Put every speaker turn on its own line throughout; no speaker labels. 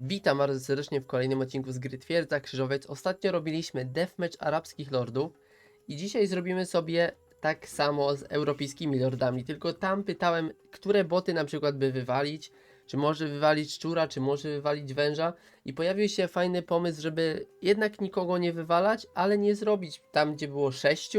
Witam bardzo serdecznie w kolejnym odcinku z gry Twierdza. Krzyżowiec. Ostatnio robiliśmy deathmatch arabskich lordów i dzisiaj zrobimy sobie tak samo z europejskimi lordami, tylko tam pytałem, które boty na przykład by wywalić, czy może wywalić szczura, czy może wywalić węża. I pojawił się fajny pomysł, żeby jednak nikogo nie wywalać, ale nie zrobić tam, gdzie było 6,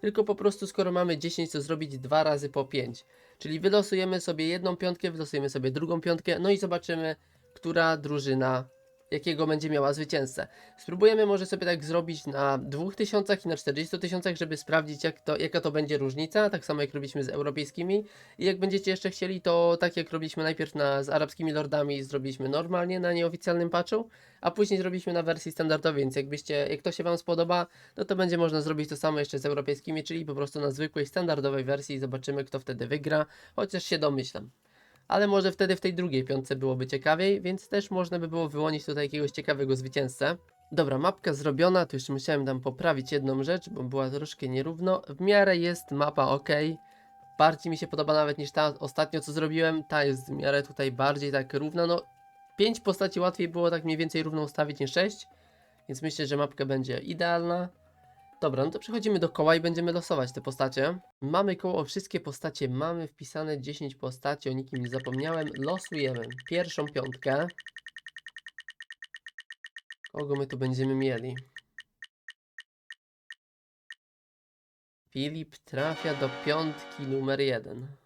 tylko po prostu skoro mamy 10, to zrobić dwa razy po 5. Czyli wylosujemy sobie jedną piątkę, wylosujemy sobie drugą piątkę, no i zobaczymy, która drużyna jakiego będzie miała zwycięzcę. Spróbujemy może sobie tak zrobić na 2000 i na 40 tysiącach, żeby sprawdzić jak to, jaka to będzie różnica, tak samo jak robiliśmy z europejskimi. I jak będziecie jeszcze chcieli, to tak jak robiliśmy najpierw na, z arabskimi lordami, zrobiliśmy normalnie na nieoficjalnym patchu, a później zrobiliśmy na wersji standardowej, więc jakbyście, jak to się Wam spodoba, no to będzie można zrobić to samo jeszcze z europejskimi, czyli po prostu na zwykłej, standardowej wersji i zobaczymy kto wtedy wygra, chociaż się domyślam ale może wtedy w tej drugiej piątce byłoby ciekawiej, więc też można by było wyłonić tutaj jakiegoś ciekawego zwycięzcę. Dobra, mapka zrobiona, tu jeszcze musiałem tam poprawić jedną rzecz, bo była troszkę nierówno. W miarę jest mapa ok. Bardziej mi się podoba nawet niż ta ostatnio co zrobiłem, ta jest w miarę tutaj bardziej tak równa, no 5 postaci łatwiej było tak mniej więcej równo ustawić niż 6, więc myślę, że mapka będzie idealna. Dobra, no to przechodzimy do koła i będziemy losować te postacie. Mamy koło, wszystkie postacie mamy wpisane 10 postaci, o nikim nie zapomniałem. Losujemy pierwszą piątkę. Kogo my tu będziemy mieli? Filip trafia do piątki numer jeden.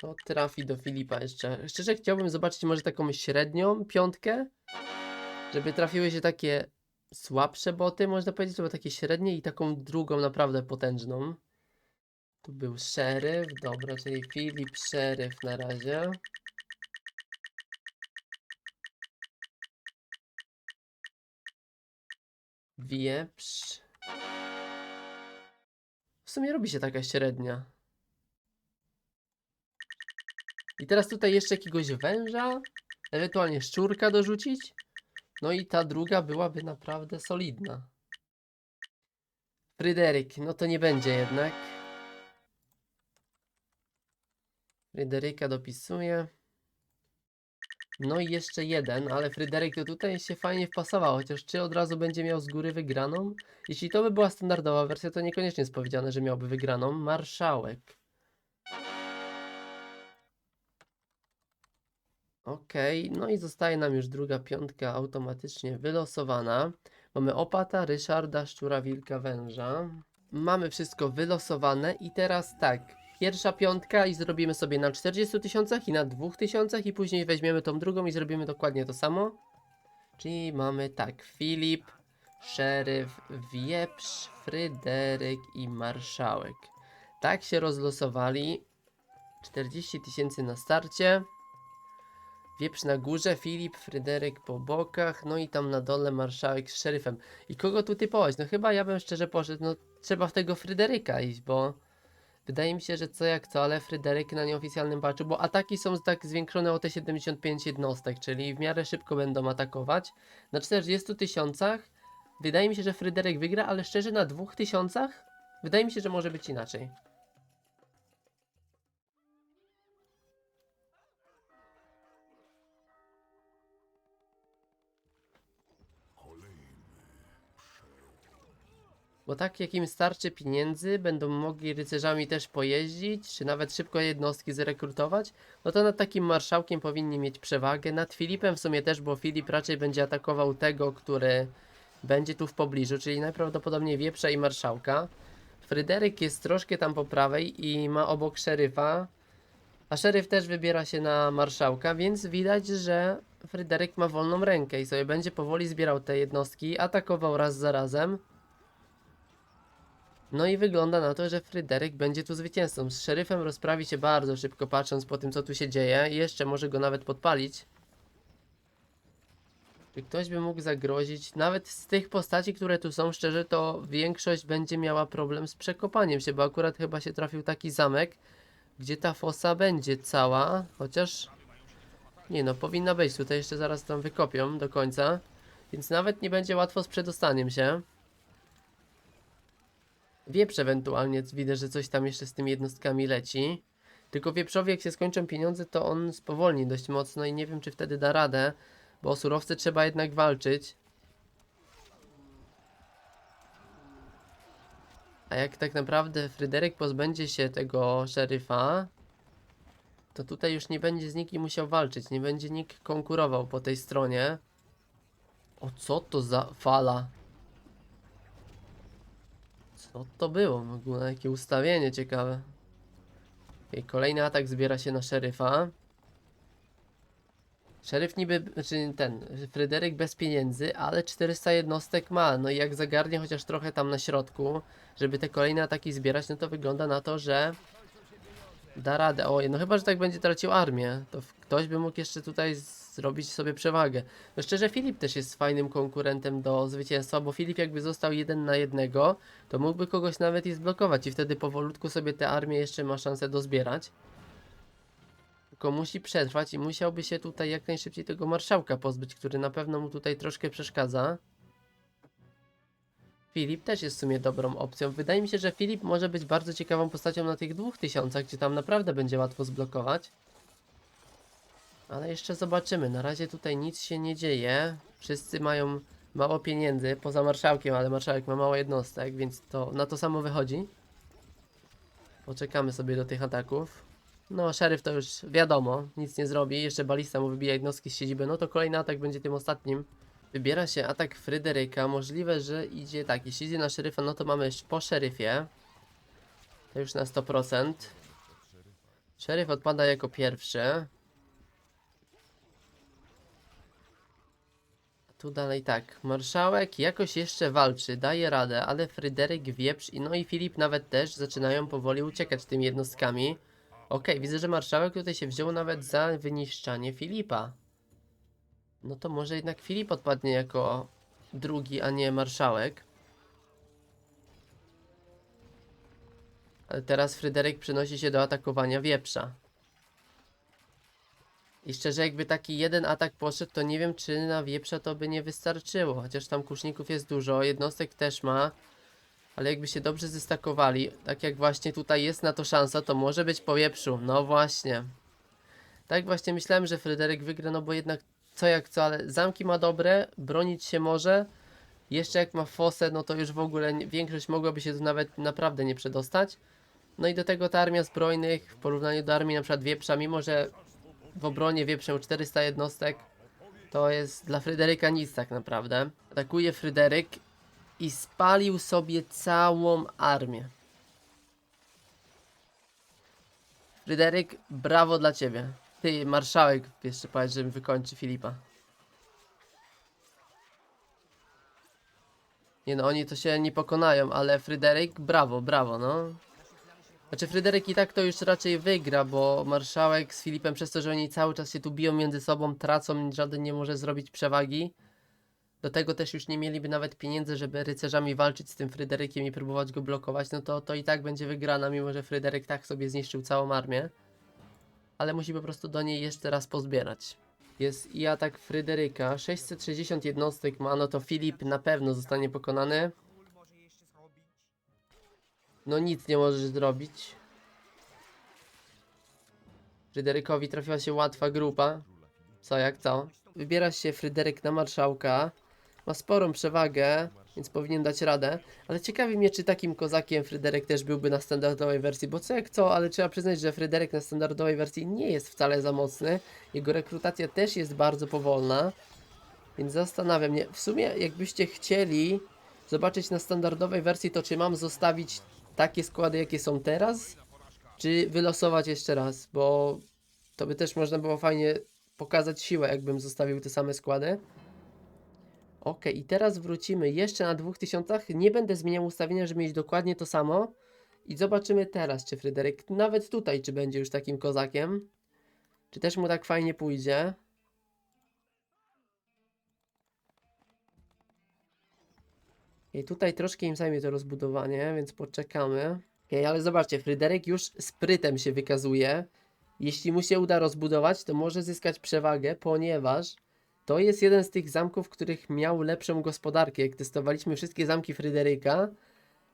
To trafi do Filipa jeszcze. Szczerze chciałbym zobaczyć może taką średnią piątkę, żeby trafiły się takie słabsze boty, można powiedzieć, albo takie średnie i taką drugą naprawdę potężną. Tu był szeryf, dobra, czyli Filip szeryf na razie. Wieprz. W sumie robi się taka średnia. I teraz tutaj jeszcze jakiegoś węża, ewentualnie szczurka dorzucić. No i ta druga byłaby naprawdę solidna. Fryderyk, no to nie będzie jednak. Fryderyka dopisuję. No i jeszcze jeden, ale Fryderyk to tutaj się fajnie wpasował, chociaż czy od razu będzie miał z góry wygraną? Jeśli to by była standardowa wersja, to niekoniecznie jest powiedziane, że miałby wygraną. Marszałek. Okej, no i zostaje nam już druga piątka automatycznie wylosowana. Mamy opata, Ryszarda, szczura, wilka, węża. Mamy wszystko wylosowane i teraz tak. Pierwsza piątka i zrobimy sobie na 40 tysiącach i na 2000 i później weźmiemy tą drugą i zrobimy dokładnie to samo. Czyli mamy tak, Filip, szeryf, wieprz, Fryderyk i marszałek. Tak się rozlosowali. 40 tysięcy na starcie. Wieprz na górze, Filip, Fryderyk po bokach, no i tam na dole marszałek z szeryfem. I kogo tu typować? No chyba ja bym szczerze poszedł, no trzeba w tego Fryderyka iść, bo wydaje mi się, że co jak co, ale Fryderyk na nieoficjalnym patchu, bo ataki są tak zwiększone o te 75 jednostek, czyli w miarę szybko będą atakować. Na 40 tysiącach wydaje mi się, że Fryderyk wygra, ale szczerze na 2000 wydaje mi się, że może być inaczej. Bo tak jak im starczy pieniędzy, będą mogli rycerzami też pojeździć, czy nawet szybko jednostki zrekrutować, no to nad takim marszałkiem powinni mieć przewagę. Nad Filipem w sumie też, bo Filip raczej będzie atakował tego, który będzie tu w pobliżu, czyli najprawdopodobniej wieprza i marszałka. Fryderyk jest troszkę tam po prawej i ma obok szeryfa, a szeryf też wybiera się na marszałka, więc widać, że Fryderyk ma wolną rękę i sobie będzie powoli zbierał te jednostki, atakował raz za razem. No i wygląda na to, że Fryderyk będzie tu zwycięzcą. Z szeryfem rozprawi się bardzo szybko, patrząc po tym, co tu się dzieje. Jeszcze może go nawet podpalić. Czy ktoś by mógł zagrozić? Nawet z tych postaci, które tu są, szczerze, to większość będzie miała problem z przekopaniem się, bo akurat chyba się trafił taki zamek, gdzie ta fosa będzie cała, chociaż... Nie no, powinna być. Tutaj jeszcze zaraz tam wykopią do końca. Więc nawet nie będzie łatwo z przedostaniem się. Wieprz ewentualnie, widzę, że coś tam jeszcze z tymi jednostkami leci. Tylko wieprzowi, jak się skończą pieniądze, to on spowolni dość mocno i nie wiem, czy wtedy da radę, bo o surowce trzeba jednak walczyć. A jak tak naprawdę Fryderyk pozbędzie się tego szeryfa, to tutaj już nie będzie z nikim musiał walczyć, nie będzie nikt konkurował po tej stronie. O co to za fala? Co to było w ogóle? Jakie ustawienie ciekawe. Okej, kolejny atak zbiera się na szeryfa. Szeryf niby, znaczy ten, Fryderyk bez pieniędzy, ale 400 jednostek ma. No i jak zagarnie chociaż trochę tam na środku, żeby te kolejne ataki zbierać, no to wygląda na to, że da radę. O, no chyba, że tak będzie tracił armię, to ktoś by mógł jeszcze tutaj zrobić sobie przewagę. No szczerze, Filip też jest fajnym konkurentem do zwycięstwa, bo Filip jakby został jeden na jednego, to mógłby kogoś nawet i zblokować i wtedy powolutku sobie te armię jeszcze ma szansę dozbierać. Tylko musi przetrwać i musiałby się tutaj jak najszybciej tego marszałka pozbyć, który na pewno mu tutaj troszkę przeszkadza. Filip też jest w sumie dobrą opcją. Wydaje mi się, że Filip może być bardzo ciekawą postacią na tych dwóch tysiącach, gdzie tam naprawdę będzie łatwo zblokować. Ale jeszcze zobaczymy. Na razie tutaj nic się nie dzieje. Wszyscy mają mało pieniędzy, poza marszałkiem, ale marszałek ma mało jednostek, więc to na to samo wychodzi. Poczekamy sobie do tych ataków. No, szeryf to już wiadomo, nic nie zrobi. Jeszcze balista mu wybija jednostki z siedziby. No to kolejny atak będzie tym ostatnim. Wybiera się atak Fryderyka. Możliwe, że idzie tak. Jeśli idzie na szeryfa, no to mamy po szeryfie. To już na 100%. Szeryf odpada jako pierwszy. Tu dalej tak. Marszałek jakoś jeszcze walczy, daje radę, ale Fryderyk, Wieprz i no i Filip nawet też zaczynają powoli uciekać tymi jednostkami. Okej, widzę, że marszałek tutaj się wziął nawet za wyniszczanie Filipa. No to może jednak Filip odpadnie jako drugi, a nie marszałek. Ale teraz Fryderyk przenosi się do atakowania wieprza. I szczerze, jakby taki jeden atak poszedł, to nie wiem, czy na wieprza to by nie wystarczyło. Chociaż tam kuszników jest dużo, jednostek też ma. Ale jakby się dobrze zestakowali, tak jak właśnie tutaj jest na to szansa, to może być po wieprzu. No właśnie. Tak właśnie myślałem, że Fryderyk wygra, no bo jednak co jak co, ale zamki ma dobre, bronić się może. Jeszcze jak ma fosę, no to już w ogóle nie, większość mogłaby się tu nawet naprawdę nie przedostać. No i do tego ta armia zbrojnych w porównaniu do armii na przykład wieprza, mimo że w obronie wieprzą 400 jednostek, to jest dla Fryderyka nic tak naprawdę. Atakuje Fryderyk i spalił sobie całą armię. Fryderyk, brawo dla ciebie. Ty, marszałek, jeszcze powiedz, że mi wykończy Filipa. Nie no, oni to się nie pokonają, ale Fryderyk, brawo, brawo, no. Znaczy Fryderyk i tak to już raczej wygra, bo marszałek z Filipem przez to, że oni cały czas się tu biją między sobą, tracą, żaden nie może zrobić przewagi. Do tego też już nie mieliby nawet pieniędzy, żeby rycerzami walczyć z tym Fryderykiem i próbować go blokować, no to, to i tak będzie wygrana, mimo że Fryderyk tak sobie zniszczył całą armię. Ale musi po prostu do niej jeszcze raz pozbierać. Jest i atak Fryderyka, 660 jednostek ma, no to Filip na pewno zostanie pokonany. No nic nie możesz zrobić. Fryderykowi trafiła się łatwa grupa. Co jak co? Wybiera się Fryderyk na marszałka. Ma sporą przewagę, więc powinien dać radę. Ale ciekawi mnie, czy takim kozakiem Fryderyk też byłby na standardowej wersji. Bo co jak co, ale trzeba przyznać, że Fryderyk na standardowej wersji nie jest wcale za mocny. Jego rekrutacja też jest bardzo powolna. Więc zastanawiam mnie, w sumie jakbyście chcieli zobaczyć na standardowej wersji, to czy mam zostawić takie składy, jakie są teraz, czy wylosować jeszcze raz, bo to by też można było fajnie pokazać siłę, jakbym zostawił te same składy. Ok, i teraz wrócimy jeszcze na 2000. Nie będę zmieniał ustawienia, żeby mieć dokładnie to samo. I zobaczymy teraz, czy Fryderyk, nawet tutaj, czy będzie już takim kozakiem. Czy też mu tak fajnie pójdzie. I tutaj troszkę im zajmie to rozbudowanie, więc poczekamy. Okej, ale zobaczcie, Fryderyk już sprytem się wykazuje. Jeśli mu się uda rozbudować, to może zyskać przewagę, ponieważ to jest jeden z tych zamków, których miał lepszą gospodarkę. Jak testowaliśmy wszystkie zamki Fryderyka,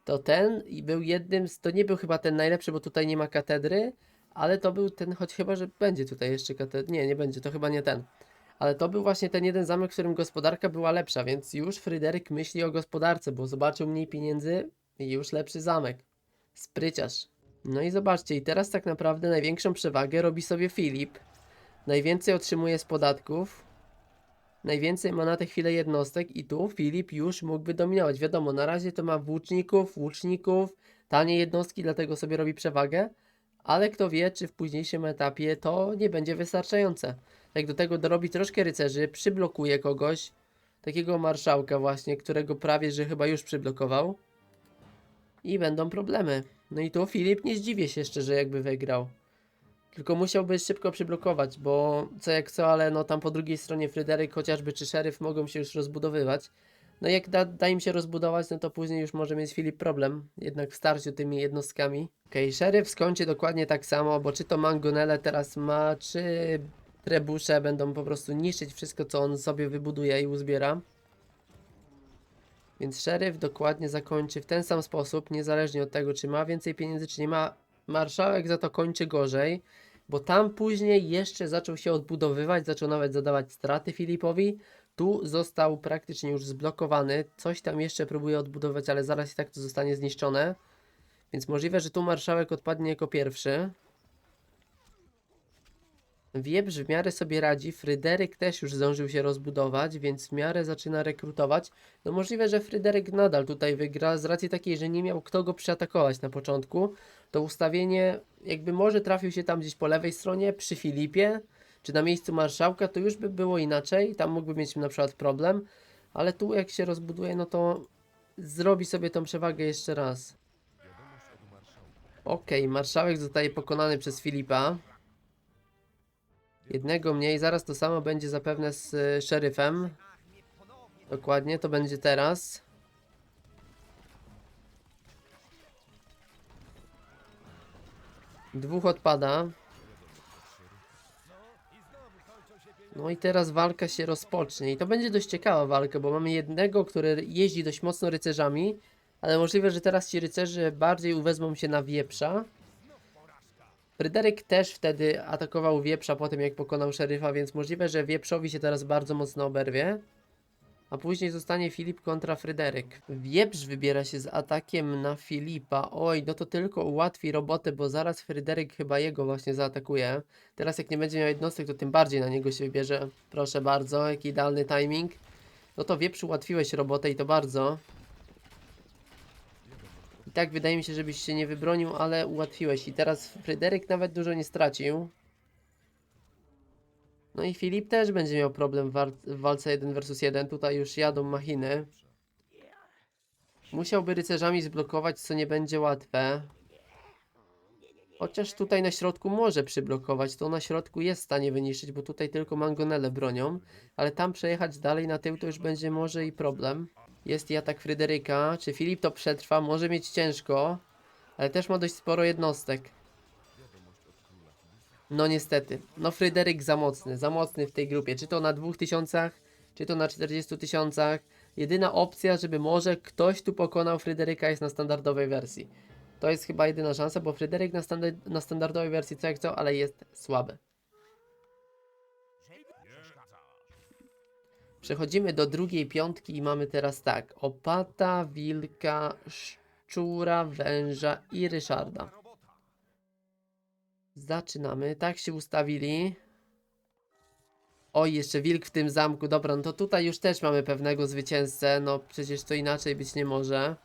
to ten był jednym z, to nie był chyba ten najlepszy, bo tutaj nie ma katedry, ale to był ten, choć chyba, że będzie tutaj jeszcze katedra, nie, nie będzie, to chyba nie ten. Ale to był właśnie ten jeden zamek, w którym gospodarka była lepsza, więc już Fryderyk myśli o gospodarce, bo zobaczył mniej pieniędzy i już lepszy zamek. Spryciarz. No i zobaczcie, i teraz tak naprawdę największą przewagę robi sobie Filip. Najwięcej otrzymuje z podatków. Najwięcej ma na tę chwilę jednostek i tu Filip już mógłby dominować. Wiadomo, na razie to ma włóczników, łuczników, tanie jednostki, dlatego sobie robi przewagę. Ale kto wie, czy w późniejszym etapie to nie będzie wystarczające. Jak do tego dorobi troszkę rycerzy, przyblokuje kogoś, takiego marszałka właśnie, którego prawie, że chyba już przyblokował. I będą problemy. No i tu Filip nie zdziwię się szczerze, jakby wygrał. Tylko musiałby szybko przyblokować, bo co jak co, ale no tam po drugiej stronie Fryderyk chociażby czy szeryf mogą się już rozbudowywać. No jak da, da im się rozbudować, no to później już może mieć Filip problem, jednak w starciu tymi jednostkami. Okej, okay, szeryf skończy dokładnie tak samo, bo czy to Mangonele teraz ma, czy trebusze będą po prostu niszczyć wszystko, co on sobie wybuduje i uzbiera. Więc szeryf dokładnie zakończy w ten sam sposób, niezależnie od tego, czy ma więcej pieniędzy, czy nie ma. Marszałek za to kończy gorzej, bo tam później jeszcze zaczął się odbudowywać, zaczął nawet zadawać straty Filipowi. Tu został praktycznie już zblokowany. Coś tam jeszcze próbuje odbudować, ale zaraz i tak to zostanie zniszczone. Więc możliwe, że tu marszałek odpadnie jako pierwszy. Wieprz w miarę sobie radzi, Fryderyk też już zdążył się rozbudować, więc w miarę zaczyna rekrutować. No możliwe, że Fryderyk nadal tutaj wygra z racji takiej, że nie miał kto go przyatakować na początku. To ustawienie jakby może trafił się tam gdzieś po lewej stronie przy Filipie, czy na miejscu marszałka, to już by było inaczej, tam mógłby mieć na przykład problem, ale tu jak się rozbuduje, no to zrobi sobie tą przewagę jeszcze raz. Okej, marszałek zostaje pokonany przez Filipa. Jednego mniej, zaraz to samo będzie zapewne z y, szeryfem. Dokładnie, to będzie teraz. Dwóch odpada. No i teraz walka się rozpocznie. I to będzie dość ciekawa walka, bo mamy jednego, który jeździ dość mocno rycerzami, ale możliwe, że teraz ci rycerze bardziej uwezmą się na wieprza. Fryderyk też wtedy atakował wieprza po tym jak pokonał szeryfa, więc możliwe, że wieprzowi się teraz bardzo mocno oberwie. A później zostanie Filip kontra Fryderyk. Wieprz wybiera się z atakiem na Filipa. Oj, no to tylko ułatwi robotę, bo zaraz Fryderyk chyba jego właśnie zaatakuje. Teraz jak nie będzie miał jednostek, to tym bardziej na niego się wybierze. Proszę bardzo, jaki idealny timing. No to wieprz ułatwiłeś robotę i to bardzo. I tak wydaje mi się, żebyś się nie wybronił, ale ułatwiłeś. I teraz Fryderyk nawet dużo nie stracił. No i Filip też będzie miał problem w, w walce 1 vs 1. Tutaj już jadą machiny. Musiałby rycerzami zblokować, co nie będzie łatwe. Chociaż tutaj na środku może przyblokować, to na środku jest w stanie wyniszczyć, bo tutaj tylko mangonele bronią. Ale tam przejechać dalej na tył to już będzie może i problem. Jest i atak Fryderyka. Czy Filip to przetrwa? Może mieć ciężko, ale też ma dość sporo jednostek. No niestety. No Fryderyk za mocny, za mocny w tej grupie. Czy to na 2000, czy to na 40 tysiącach. Jedyna opcja, żeby może ktoś tu pokonał Fryderyka jest na standardowej wersji. To jest chyba jedyna szansa, bo Fryderyk na, na standardowej wersji co jak co, ale jest słaby. Przechodzimy do drugiej piątki i mamy teraz tak. Opata, wilka, szczura, węża i Ryszarda. Zaczynamy. Tak się ustawili. Oj, jeszcze wilk w tym zamku. Dobra, no to tutaj już też mamy pewnego zwycięzcę. No przecież to inaczej być nie może.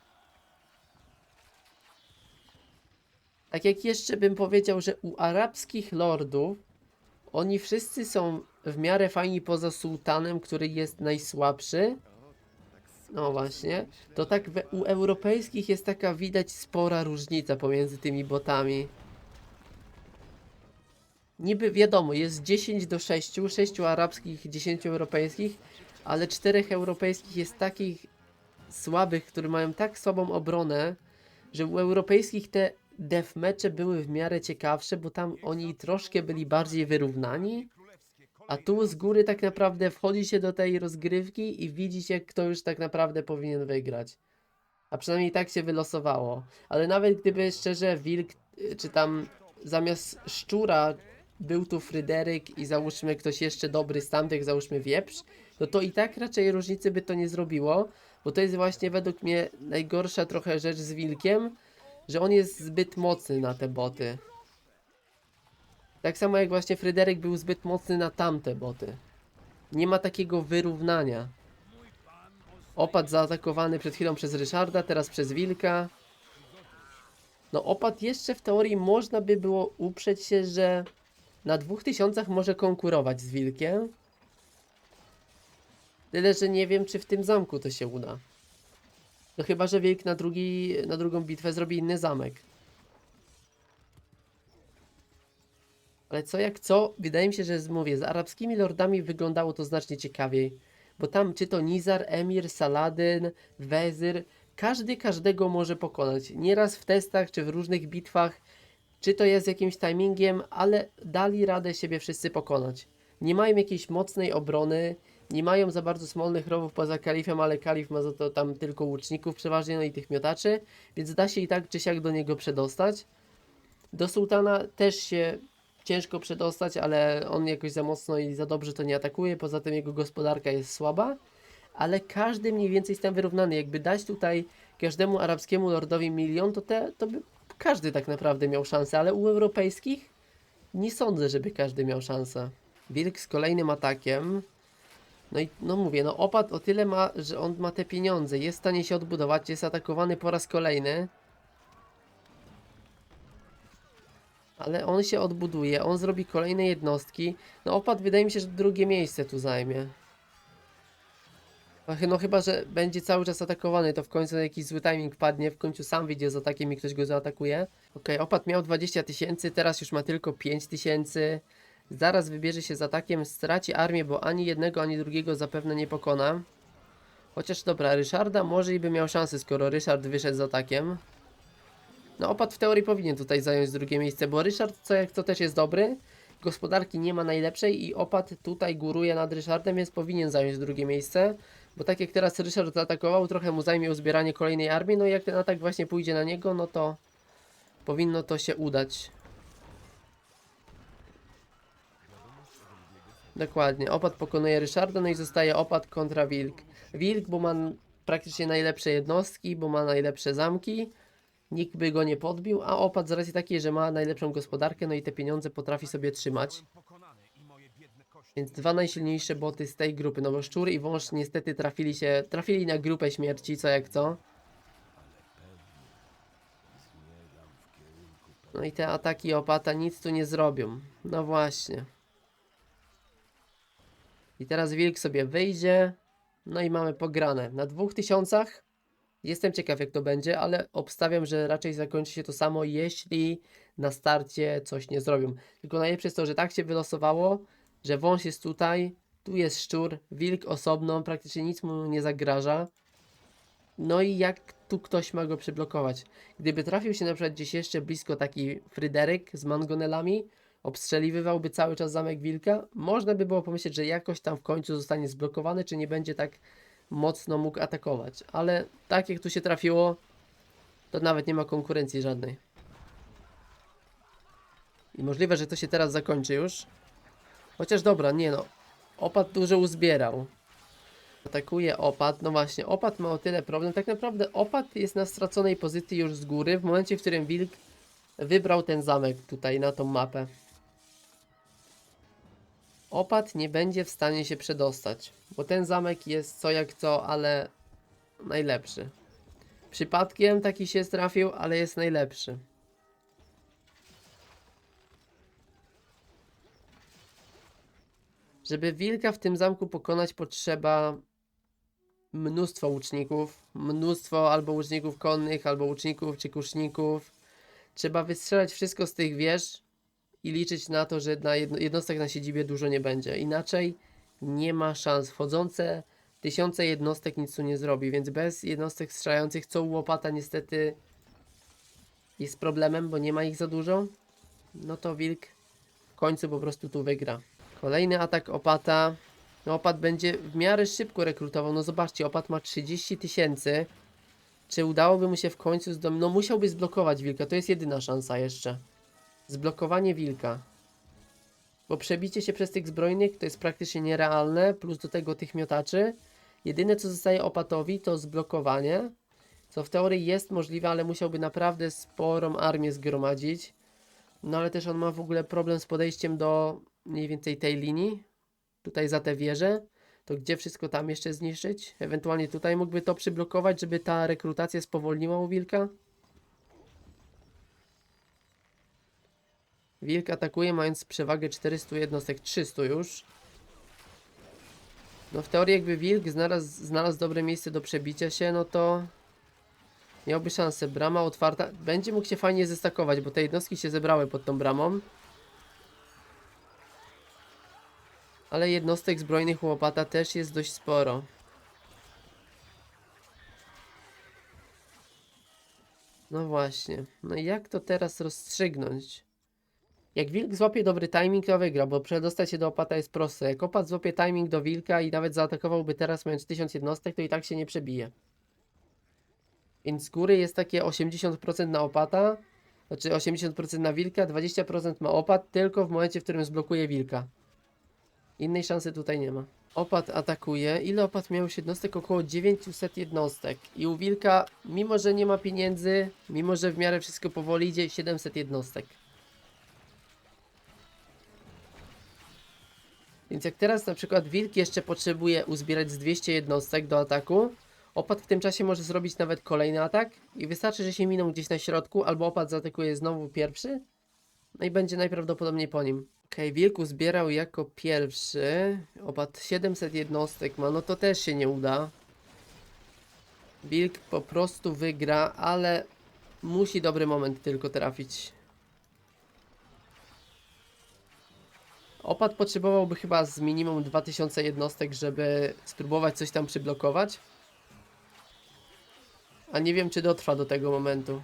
Tak jak jeszcze bym powiedział, że u arabskich lordów oni wszyscy są w miarę fajni poza sułtanem, który jest najsłabszy. No właśnie. To tak we, u europejskich jest taka widać spora różnica pomiędzy tymi botami. Niby wiadomo, jest 10 do 6, 6 arabskich, 10 europejskich, ale 4 europejskich jest takich słabych, które mają tak słabą obronę, że u europejskich te deathmatche były w miarę ciekawsze, bo tam oni troszkę byli bardziej wyrównani. A tu z góry tak naprawdę wchodzi się do tej rozgrywki i widzi się, kto już tak naprawdę powinien wygrać. A przynajmniej tak się wylosowało. Ale nawet gdyby szczerze wilk, y, czy tam zamiast szczura był tu Fryderyk i załóżmy ktoś jeszcze dobry z tamtych, załóżmy wieprz, no to i tak raczej różnicy by to nie zrobiło, bo to jest właśnie według mnie najgorsza trochę rzecz z wilkiem, że on jest zbyt mocny na te boty. Tak samo jak właśnie Fryderyk był zbyt mocny na tamte boty. Nie ma takiego wyrównania. Opad zaatakowany przed chwilą przez Ryszarda, teraz przez Wilka. No opad jeszcze w teorii można by było uprzeć się, że na dwóch tysiącach może konkurować z Wilkiem. Tyle, że nie wiem, czy w tym zamku to się uda. No chyba, że Wilk na, drugi, na drugą bitwę zrobi inny zamek. Ale co jak co, wydaje mi się, że z, mówię, z arabskimi lordami wyglądało to znacznie ciekawiej. Bo tam czy to Nizar, Emir, Saladyn, Wezyr, każdy każdego może pokonać. Nieraz w testach czy w różnych bitwach, czy to jest jakimś timingiem, ale dali radę siebie wszyscy pokonać. Nie mają jakiejś mocnej obrony, nie mają za bardzo smolnych rowów poza kalifem, ale kalif ma za to tam tylko łuczników przeważnie, no i tych miotaczy, więc da się i tak czy siak do niego przedostać. Do sułtana też się ciężko przedostać, ale on jakoś za mocno i za dobrze to nie atakuje. Poza tym jego gospodarka jest słaba, ale każdy mniej więcej jest tam wyrównany. Jakby dać tutaj każdemu arabskiemu lordowi milion, to, te, to by każdy tak naprawdę miał szansę, ale u europejskich nie sądzę, żeby każdy miał szansę. Wilk z kolejnym atakiem. No i no mówię, no opad o tyle ma, że on ma te pieniądze, jest w stanie się odbudować, jest atakowany po raz kolejny. Ale on się odbuduje, on zrobi kolejne jednostki. No opad wydaje mi się, że drugie miejsce tu zajmie. No chyba, że będzie cały czas atakowany, to w końcu jakiś zły timing padnie, w końcu sam wyjdzie z atakiem i ktoś go zaatakuje. Okej, opad miał 20 tysięcy, teraz już ma tylko 5 tysięcy. Zaraz wybierze się z atakiem, straci armię, bo ani jednego, ani drugiego zapewne nie pokona. Chociaż dobra, Ryszarda może i by miał szansę, skoro Ryszard wyszedł z atakiem. No opad w teorii powinien tutaj zająć drugie miejsce, bo Ryszard co jak to też jest dobry. Gospodarki nie ma najlepszej i opad tutaj góruje nad Ryszardem, więc powinien zająć drugie miejsce. Bo tak jak teraz Ryszard zaatakował, trochę mu zajmie uzbieranie kolejnej armii, no i jak ten atak właśnie pójdzie na niego, no to powinno to się udać. Dokładnie, opad pokonuje Ryszarda, no i zostaje opad kontra Wilk. Wilk, bo ma praktycznie najlepsze jednostki, bo ma najlepsze zamki, nikt by go nie podbił, a opad z racji takiej, że ma najlepszą gospodarkę, no i te pieniądze potrafi sobie trzymać. Więc dwa najsilniejsze boty z tej grupy, no bo Szczur i Wąż niestety trafili się, trafili na grupę śmierci, co jak co. No i te ataki opata nic tu nie zrobią. No właśnie. I teraz wilk sobie wyjdzie. No i mamy pograne. Na dwóch tysiącach. Jestem ciekaw jak to będzie, ale obstawiam, że raczej zakończy się to samo, jeśli na starcie coś nie zrobią. Tylko najlepsze jest to, że tak się wylosowało, że wąż jest tutaj, tu jest szczur, wilk osobno, praktycznie nic mu nie zagraża. No i jak tu ktoś ma go przyblokować? Gdyby trafił się na przykład gdzieś jeszcze blisko taki Fryderyk z mangonelami, obstrzeliwywałby cały czas zamek wilka, można by było pomyśleć, że jakoś tam w końcu zostanie zblokowany, czy nie będzie tak mocno mógł atakować. Ale tak jak tu się trafiło, to nawet nie ma konkurencji żadnej. I możliwe, że to się teraz zakończy już. Chociaż dobra, nie no. Opad dużo uzbierał. Atakuje opad. No właśnie, opad ma o tyle problem. Tak naprawdę opad jest na straconej pozycji już z góry, w momencie, w którym wilk wybrał ten zamek tutaj na tą mapę. Opad nie będzie w stanie się przedostać, bo ten zamek jest co jak co, ale najlepszy. Przypadkiem taki się trafił, ale jest najlepszy. Żeby wilka w tym zamku pokonać potrzeba mnóstwo łuczników, mnóstwo albo łuczników konnych, albo łuczników czy kuszników. Trzeba wystrzelać wszystko z tych wież i liczyć na to, że na jedno, jednostek na siedzibie dużo nie będzie. Inaczej nie ma szans. Wchodzące tysiące jednostek nic tu nie zrobi, więc bez jednostek strzelających, co łopata niestety jest problemem, bo nie ma ich za dużo, no to wilk w końcu po prostu tu wygra. Kolejny atak opata. No opat będzie w miarę szybko rekrutował. No zobaczcie, opat ma 30 tysięcy. Czy udałoby mu się w końcu zdom... No musiałby zblokować wilka, to jest jedyna szansa jeszcze. Zblokowanie wilka. Bo przebicie się przez tych zbrojnych to jest praktycznie nierealne, plus do tego tych miotaczy. Jedyne co zostaje opatowi to zblokowanie, co w teorii jest możliwe, ale musiałby naprawdę sporą armię zgromadzić. No ale też on ma w ogóle problem z podejściem do mniej więcej tej linii. Tutaj za te wieże. To gdzie wszystko tam jeszcze zniszczyć? Ewentualnie tutaj mógłby to przyblokować, żeby ta rekrutacja spowolniła u wilka? Wilk atakuje mając przewagę 400 jednostek, 300 już. No w teorii jakby wilk znalazł, znalazł dobre miejsce do przebicia się, no to miałby szansę. Brama otwarta. Będzie mógł się fajnie zestakować, bo te jednostki się zebrały pod tą bramą. Ale jednostek zbrojnych łopata też jest dość sporo. No właśnie. No i jak to teraz rozstrzygnąć? Jak wilk złapie dobry timing, to wygra, bo przedostać się do opata jest proste. Jak opat złapie timing do wilka i nawet zaatakowałby teraz mając 1000 jednostek, to i tak się nie przebije. Więc z góry jest takie 80% na opata, znaczy 80% na wilka, 20% ma opat, tylko w momencie, w którym zblokuje wilka. Innej szansy tutaj nie ma. Opat atakuje. Ile opat miał już jednostek? Około 900 jednostek. I u wilka, mimo że nie ma pieniędzy, mimo że w miarę wszystko powoli idzie, 700 jednostek. Więc jak teraz na przykład wilk jeszcze potrzebuje uzbierać z 200 jednostek do ataku, opat w tym czasie może zrobić nawet kolejny atak i wystarczy, że się miną gdzieś na środku, albo opat zaatakuje znowu pierwszy, no i będzie najprawdopodobniej po nim. Okej, wilku zbierał jako pierwszy, opat 700 jednostek ma, no to też się nie uda. Wilk po prostu wygra, ale musi dobry moment tylko trafić. Opad potrzebowałby chyba z minimum 2000 jednostek, żeby spróbować coś tam przyblokować. A nie wiem, czy dotrwa do tego momentu.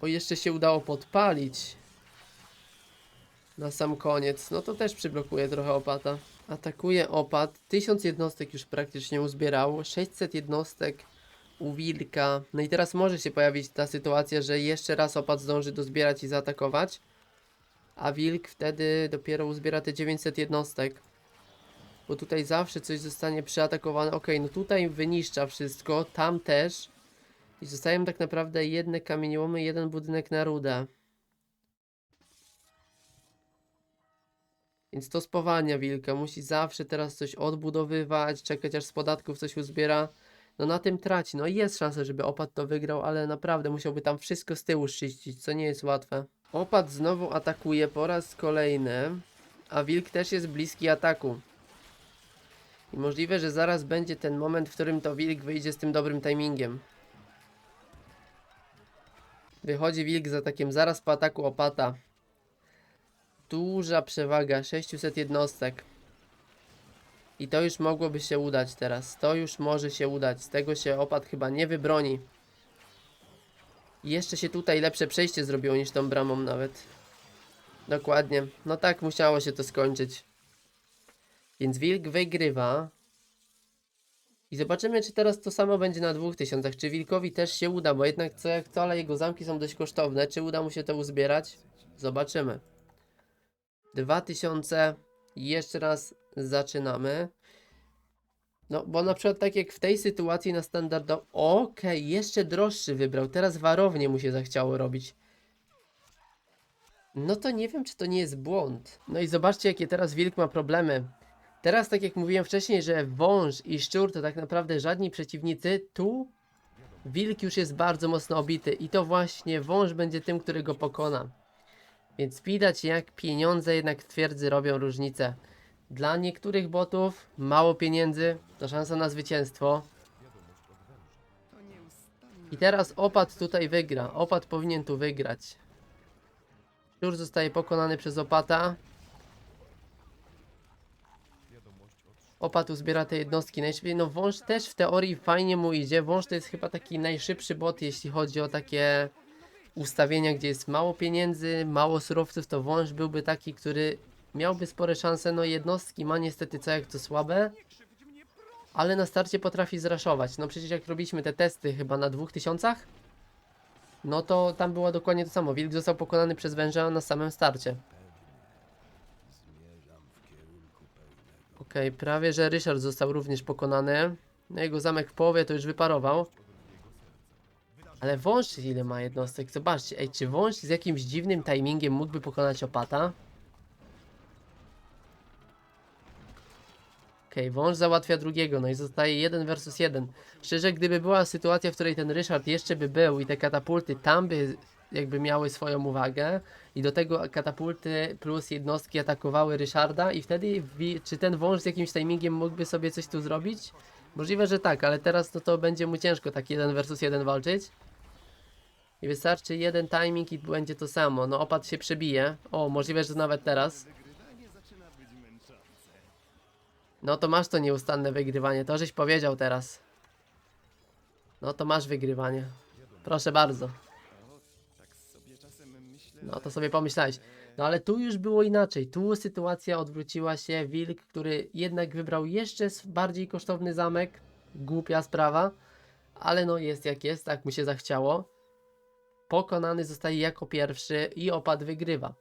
Bo jeszcze się udało podpalić. Na sam koniec. No to też przyblokuje trochę opata. Atakuje opat. 1000 jednostek już praktycznie uzbierało. 600 jednostek u wilka. No i teraz może się pojawić ta sytuacja, że jeszcze raz opat zdąży dozbierać i zaatakować. A wilk wtedy dopiero uzbiera te 900 jednostek. Bo tutaj zawsze coś zostanie przeatakowane. Ok, no tutaj wyniszcza wszystko, tam też. I zostają tak naprawdę jedne kamieniołomy jeden budynek na rudę. Więc to spowalnia wilka. Musi zawsze teraz coś odbudowywać, czekać aż z podatków coś uzbiera. No na tym traci. No i jest szansa, żeby opad to wygrał, ale naprawdę musiałby tam wszystko z tyłu szczyścić, co nie jest łatwe. Opad znowu atakuje po raz kolejny, a wilk też jest bliski ataku. I możliwe, że zaraz będzie ten moment, w którym to wilk wyjdzie z tym dobrym timingiem. Wychodzi wilk z atakiem zaraz po ataku opata. Duża przewaga, 600 jednostek. I to już mogłoby się udać teraz. To już może się udać. Z tego się opad chyba nie wybroni. I jeszcze się tutaj lepsze przejście zrobiło niż tą bramą nawet. Dokładnie. No tak musiało się to skończyć. Więc wilk wygrywa. I zobaczymy, czy teraz to samo będzie na 2000. Czy wilkowi też się uda, bo jednak co jak co, ale jego zamki są dość kosztowne. Czy uda mu się to uzbierać? Zobaczymy. 2000. I Jeszcze raz zaczynamy. No, bo na przykład tak jak w tej sytuacji na standardowo... Okej, jeszcze droższy wybrał. Teraz warownie mu się zachciało robić. No to nie wiem, czy to nie jest błąd. No i zobaczcie, jakie teraz wilk ma problemy. Teraz, tak jak mówiłem wcześniej, że wąż i szczur to tak naprawdę żadni przeciwnicy, tu wilk już jest bardzo mocno obity i to właśnie wąż będzie tym, który go pokona. Więc widać, jak pieniądze jednak twierdzy robią różnicę. Dla niektórych botów mało pieniędzy, to szansa na zwycięstwo. I teraz opad tutaj wygra. Opad powinien tu wygrać. Szczur zostaje pokonany przez opata. Opat uzbiera te jednostki najszybciej. No wąż też w teorii fajnie mu idzie. Wąż to jest chyba taki najszybszy bot, jeśli chodzi o takie ustawienia, gdzie jest mało pieniędzy, mało surowców, to wąż byłby taki, który miałby spore szanse. No jednostki ma niestety co jak to słabe. ale na starcie potrafi zraszować. No przecież jak robiliśmy te testy chyba na 2000, no to tam było dokładnie to samo. Wilk został pokonany przez węża na samym starcie. Okej, prawie że Ryszard został również pokonany. No jego zamek w połowie to już wyparował. Ale wąż ile ma jednostek? Zobaczcie, ej, czy wąż z jakimś dziwnym timingiem mógłby pokonać opata? Okej, wąż załatwia drugiego, no i zostaje jeden versus jeden. Szczerze, gdyby była sytuacja, w której ten Ryszard jeszcze by był i te katapulty tam by jakby miały swoją uwagę i do tego katapulty plus jednostki atakowały Ryszarda i wtedy czy ten wąż z jakimś timingiem mógłby sobie coś tu zrobić? Możliwe, że tak, ale teraz no to będzie mu ciężko tak jeden versus jeden walczyć. I wystarczy jeden timing i będzie to samo. No opad się przebije. O, możliwe, że nawet teraz. No to masz to nieustanne wygrywanie. To żeś powiedział teraz. No to masz wygrywanie. Proszę bardzo. No to sobie pomyślałeś. No ale tu już było inaczej. Tu sytuacja odwróciła się. Wilk, który jednak wybrał jeszcze bardziej kosztowny zamek. Głupia sprawa. Ale no jest jak jest, tak mu się zachciało. Pokonany zostaje jako pierwszy i opad wygrywa.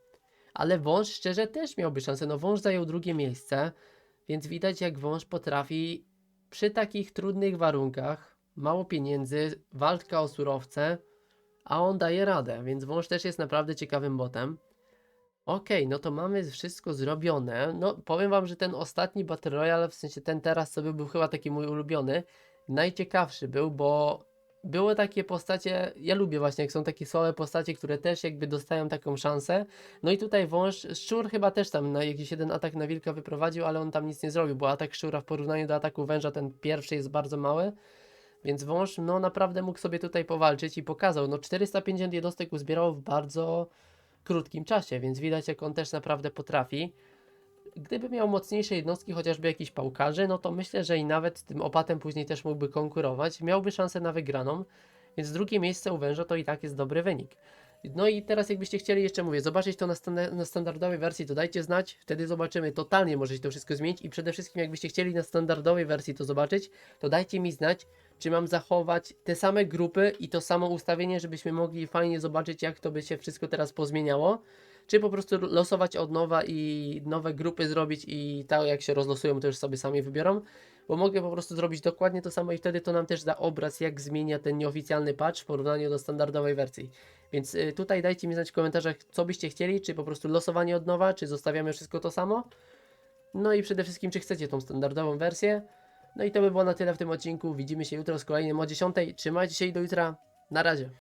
Ale wąż szczerze też miałby szansę. No wąż zajął drugie miejsce. Więc widać jak wąż potrafi przy takich trudnych warunkach, mało pieniędzy, walka o surowce, a on daje radę, więc wąż też jest naprawdę ciekawym botem. Okej, no to mamy wszystko zrobione. No, powiem wam, że ten ostatni Battle Royale, w sensie ten teraz, był, był chyba taki mój ulubiony, najciekawszy był, bo były takie postacie, ja lubię właśnie, jak są takie słabe postacie, które też jakby dostają taką szansę. No i tutaj wąż, szczur chyba też tam na jakiś jeden atak na wilka wyprowadził, ale on tam nic nie zrobił, bo atak szczura w porównaniu do ataku węża, ten pierwszy jest bardzo mały. Więc wąż, no naprawdę mógł sobie tutaj powalczyć i pokazał. No 450 jednostek uzbierał w bardzo krótkim czasie, więc widać jak on też naprawdę potrafi. Gdyby miał mocniejsze jednostki, chociażby jakiś pałkarzy, no to myślę, że i nawet tym opatem później też mógłby konkurować. Miałby szansę na wygraną, więc drugie miejsce u węża to i tak jest dobry wynik. No i teraz jakbyście chcieli jeszcze mówię, zobaczyć to na, na standardowej wersji, to dajcie znać, wtedy zobaczymy, totalnie może się to wszystko zmienić i przede wszystkim jakbyście chcieli na standardowej wersji to zobaczyć, to dajcie mi znać, czy mam zachować te same grupy i to samo ustawienie, żebyśmy mogli fajnie zobaczyć, jak to by się wszystko teraz pozmieniało, czy po prostu losować od nowa i nowe grupy zrobić i tak jak się rozlosują, to już sobie sami wybiorą, bo mogę po prostu zrobić dokładnie to samo i wtedy to nam też da obraz, jak zmienia ten nieoficjalny patch w porównaniu do standardowej wersji. Więc y, tutaj dajcie mi znać w komentarzach, co byście chcieli, czy po prostu losowanie od nowa, czy zostawiamy wszystko to samo. No i przede wszystkim, czy chcecie tą standardową wersję. No i to by było na tyle w tym odcinku. Widzimy się jutro z kolejnym o 10. Trzymajcie się i do jutra. Na razie.